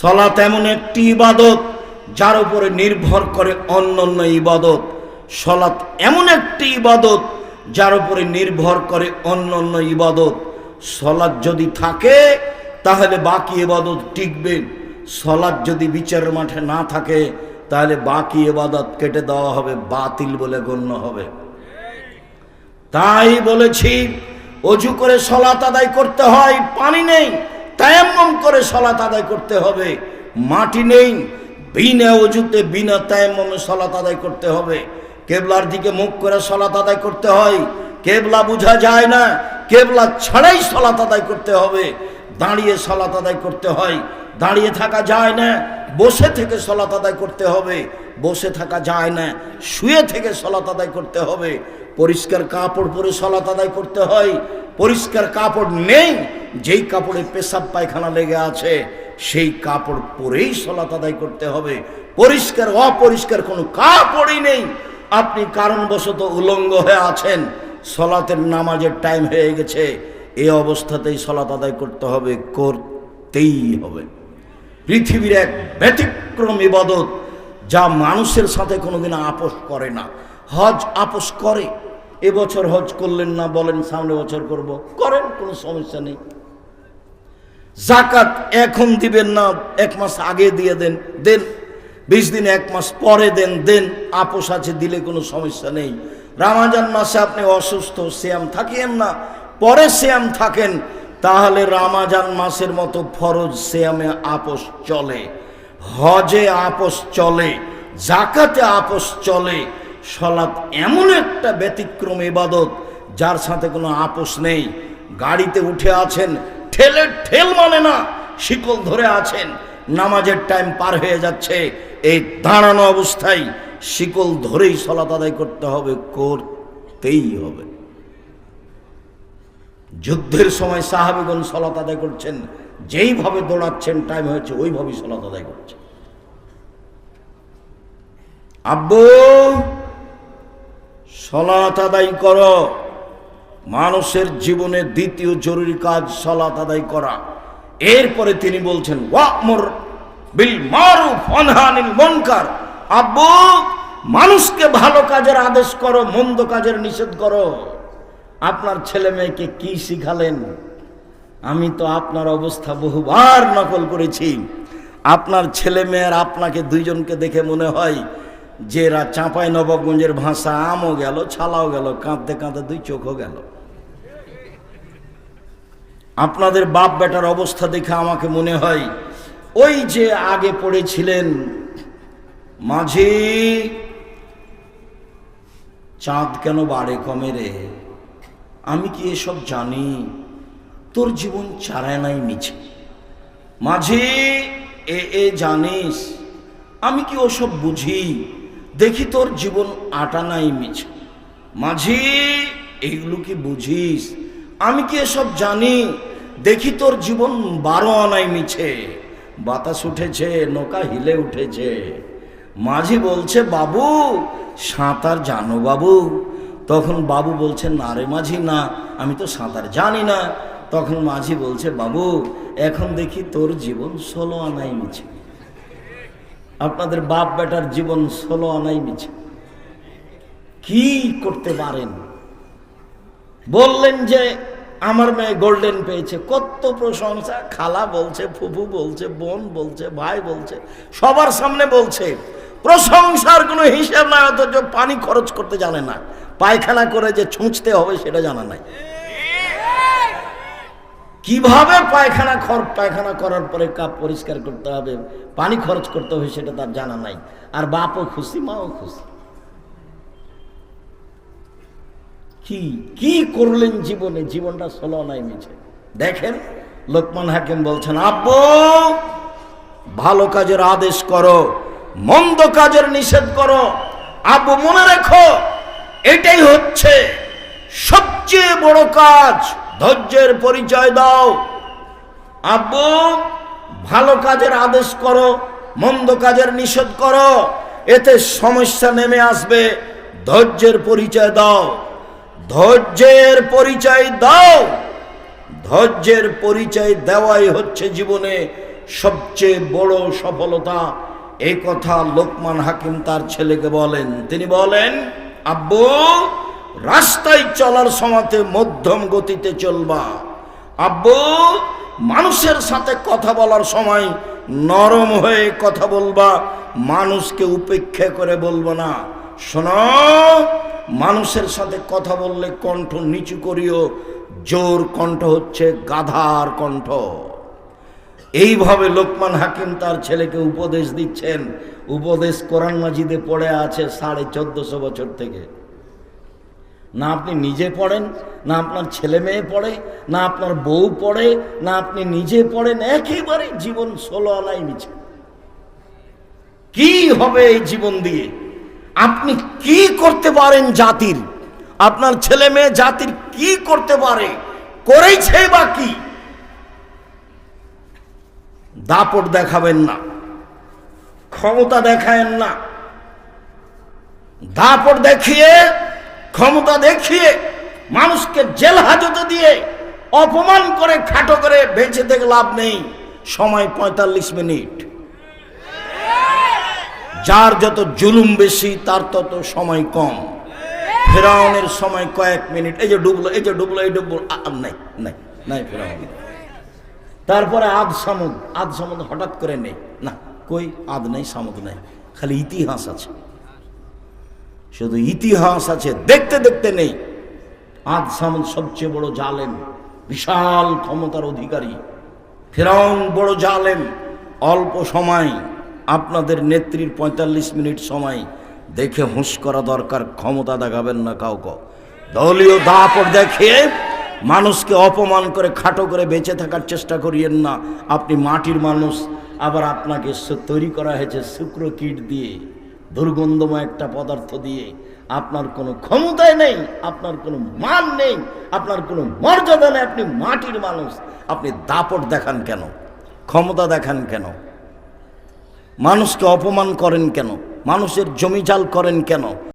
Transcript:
সলাত এমন একটি ইবাদত যার উপরে নির্ভর করে অন্যান্য ইবাদত। সলাত এমন একটি ইবাদত যার উপরে নির্ভর করে অন্য অন্যান্য ইবাদত। সলাৎ যদি থাকে, তাহলে বাকি ইবাদত টিকবে। সলাৎ যদি বিচারের মাঠে না থাকে, তাহলে বাকি ইবাদত কেটে দেওয়া হবে, বাতিল বলে গণ্য হবে। তাই বলেছি, অজু করে সলাত আদায় করতে হয়, পানি নেই। তায়াম্মম করে সলাত আদায় করতে হবে। মাটি নেই, বিনা অজুতে বিনা তায়াম্মমে সলাত আদায় করতে হবে। কেবলার দিকে মুখ করে সলাত আদায় করতে হয়। কেবলা বোঝা যায় না, কেবলা ছাড়াই সলাত আদায় করতে হবে। দাঁড়িয়ে সলাত আদায় করতে হয়। দাঁড়িয়ে থাকা যায় না, বসে থেকে সলাত আদায় করতে হবে। বসে থাকা যায় না, শুয়ে থেকে সলাত আদায় করতে হবে। পরিষ্কার কাপড় পরে সলাত আদায় করতে হয়। পরিষ্কার কাপড় নেই যেই কাপড়ে পেশাব পায়খানা লেগে আছে, সেই কাপড় পরেই সলাত আদায় করতে হবে। পরিষ্কার, অপরিষ্কার কোনো কাপড়ই নেই। আপনি কারণবশত উলঙ্গ হয়ে আছেন। সলাতের নামাজের টাইম হয়ে গেছে। এ অবস্থাতেই সলাত আদায় করতে হবে, করতেই হবে। পৃথিবীর এক ব্যতিক্রম ইবাদত, যা মানুষের সাথে কোনোদিন আপোষ করে না। হজ আপোষ করে। এবছর হজ করলেন না বলেন, সামনে বছর করব। করেন, কোনো সমস্যা নেই। জাকাত এখন দিবেন না, এক মাস আগে দিয়ে দেন দেন। বিশ দিন, এক মাস পরে দেন দেন। আপোষ আছে, দিলে কোনো সমস্যা নেই। রামাজান মাসে আপনি অসুস্থ, শ্যাম থাকিয়েন না, পরে শ্যাম থাকেন, তাহলে রামাজান মাসের মতো ফরজ শ্যামে আপোষ চলে, হজে আপোষ চলে, জাকাতে আপোষ চলে। সলাৎ এমন একটা ব্যতিক্রম ইবাদত, যার সাথে কোনো আপোষ নেই। গাড়িতে উঠে আছেন ঠেলে ঠেল মানে না, শিকল ধরে আছেন, নামাজের টাইম পার হয়ে যাচ্ছে, এই দাঁড়ানো অবস্থায় শিকল ধরেই সলাত আদায় করতে হবে, করতেই হবে। যুদ্ধের সময় সাহাবিগণ সলাত আদায় করছেন, যেইভাবে দৌড়াচ্ছেন টাইম হয়েছে, ওইভাবেই সলাত আদায় করছেন আব্বু সলাত আদায় করো। মানুষের জীবনে দ্বিতীয় জরুরি কাজ সলাত আদায় করা। এরপরে তিনি বলছেন বিল মারুফ মনকার। আব্বু, মানুষকে ভালো কাজের আদেশ করো, মন্দ কাজের নিষেধ করো। আপনার ছেলে মেয়েকে কি শিখালেন? আমি তো আপনার অবস্থা বহুবার নকল করেছি। আপনার ছেলে মেয়ের আপনাকে দুইজনকে দেখে মনে হয় যে এরা চাঁপাই নবগঞ্জের ভাষা আমও গেল, ছালাও গেল, কাঁদতে কাঁদতে দুই চোখও গেল। আপনাদের বাপ বেটার অবস্থা দেখে আমাকে মনে হয় ওই যে আগে পড়েছিলেন মাঝি, চাঁদ কেন বাড়ে কমে রে? আমি কি এসব জানি? তোর জীবন চারায় নাই মিছে। মাঝি, এ এ জানিস, আমি কি ওসব বুঝি? দেখি তোর জীবন আটা নাই মিছে। মাঝি, এগুলো কি বুঝিস? আমি কি এসব জানি? দেখি তোর জীবন বারো আনাই মিছে। বাতাস উঠেছে, নৌকা হিলে উঠেছে। মাঝি বলছে, বাবু, সাঁতার জানো বাবু। তখন বাবু বলছে, না রে মাঝি, না, আমি তো সাঁতার জানি না। তখন মাঝি বলছে, বাবু, এখন দেখি তোর জীবন ষোলো আনাই মিছে। আপনাদের বাপ বেটার জীবন ষোলো আনাই মিছে। কি করতে পারেন? বললেন যে আমার মেয়ে গোল্ডেন পেয়েছে, কত প্রশংসা। খালা বলছে, ফুফু বলছে, বোন বলছে, ভাই বলছে, সবার সামনে বলছে, প্রশংসার কোনো হিসাব নাই, অথচ পানি খরচ করতে জানে না। পায়খানা করে যে ছুঁচতে হবে সেটা জানা নাই কীভাবে পায়খানা খর, পায়খানা করার পরে কাপ পরিষ্কার করতে হবে, পানি খরচ করতে হবে সেটা তার জানা নাই। আর বাপও খুশি, মাও খুশি। কি কি করলেন জীবনে? জীবনটা ষোলো নাই মিছে। দেখেন, লোকমান হাকিম বলছেন, আব্বু, ভালো কাজের আদেশ করো, মন্দ কাজের নিষেধ করো। আব্বু, মনে রেখো, এটাই হচ্ছে সবচেয়ে বড় কাজ। ধৈর্যের পরিচয় দাও। আব্বু, ভালো কাজের আদেশ করো, মন্দ কাজের নিষেধ করো। এতে সমস্যা নেমে আসবে। ধৈর্যের পরিচয় দাও। ধৈর্যের পরিচয় দাও। ধৈর্যের পরিচয় দেওয়াই হচ্ছে জীবনে সবচেয়ে বড় সফলতা। এই কথা লোকমান হাকিম তার ছেলেকে বলেন। তিনি বলেন, আব্বু, রাস্তায় চলার সময়তে মধ্যম গতিতে চলবা। আব্বু, মানুষের সাথে কথা বলার সময় নরম হয়ে কথা বলবা। মানুষকে উপেক্ষা করে বলব না। শোনো মানুষের সাথে কথা বললে কণ্ঠ নিচু করিও, জোর কণ্ঠ হচ্ছে গাধার কণ্ঠ। এইভাবে লোকমান হাকিম তার ছেলেকে উপদেশ দিচ্ছেন। উপদেশ কোরআন মাজিদে পড়ে আছে সাড়ে চোদ্দশো বছর থেকে। না আপনি নিজে পড়েন, না আপনার ছেলে মেয়ে পড়ে, না আপনার বউ পড়ে, না আপনি নিজে পড়েন, একেবারে জীবন ষোলো আনাই নিচে। কি হবে এই জীবন দিয়ে? আপনি কি করতে পারেন জাতির? আপনার ছেলে মেয়ে জাতির কি করতে পারে? করেছে বা কি? দাপট দেখাবেন না। ক্ষমতা দেখায়েন না। দাপট দেখিয়ে, ক্ষমতা দেখিয়ে, মানুষকে জেল হাজতে দিয়ে, অপমান করে, খাটো করে বেঁচে থেকে লাভ নেই। সময় পঁয়তাল্লিশ মিনিট। যার যত জুলুম বেশি, তার তত সময় কম। ফেরাউনের সময় কয়েক মিনিট। এই যে ডুবলো, এই যে ডুবলো, এই ডুবলো। নাই নাই নাই ফেরাউন। তারপরে আদ সামুদ। আদ সামুদ হঠাৎ করে নেই। না, কই? আদ নেই, সামুদ নেই। খালি ইতিহাস আছে। শুধু ইতিহাস আছে, দেখতে দেখতে নেই। আদ সামুদ সবচেয়ে বড় জালেম, বিশাল ক্ষমতার অধিকারী। ফেরাউন বড় জালেম, অল্প সময় আপনাদের নেত্রীর পঁয়তাল্লিশ মিনিট সময় দেখে হুঁশ করা দরকার, ক্ষমতা দেখাবেন না কাউকে। দলীয় দাপট দেখিয়ে মানুষকে অপমান করে, খাটো করে বেঁচে থাকার চেষ্টা করিয়েন না। আপনি মাটির মানুষ, আবার আপনাকে তৈরি করা হয়েছে শুক্র কীট দিয়ে, দুর্গন্ধময় একটা পদার্থ দিয়ে। আপনার কোনো ক্ষমতায় নেই, আপনার কোনো মান নেই, আপনার কোনো মর্যাদা নেই, আপনি মাটির মানুষ। আপনি দাপট দেখান কেন? ক্ষমতা দেখান কেন? মানুষকে অপমান করেন কেন? মানুষের জমিজাল করেন কেন?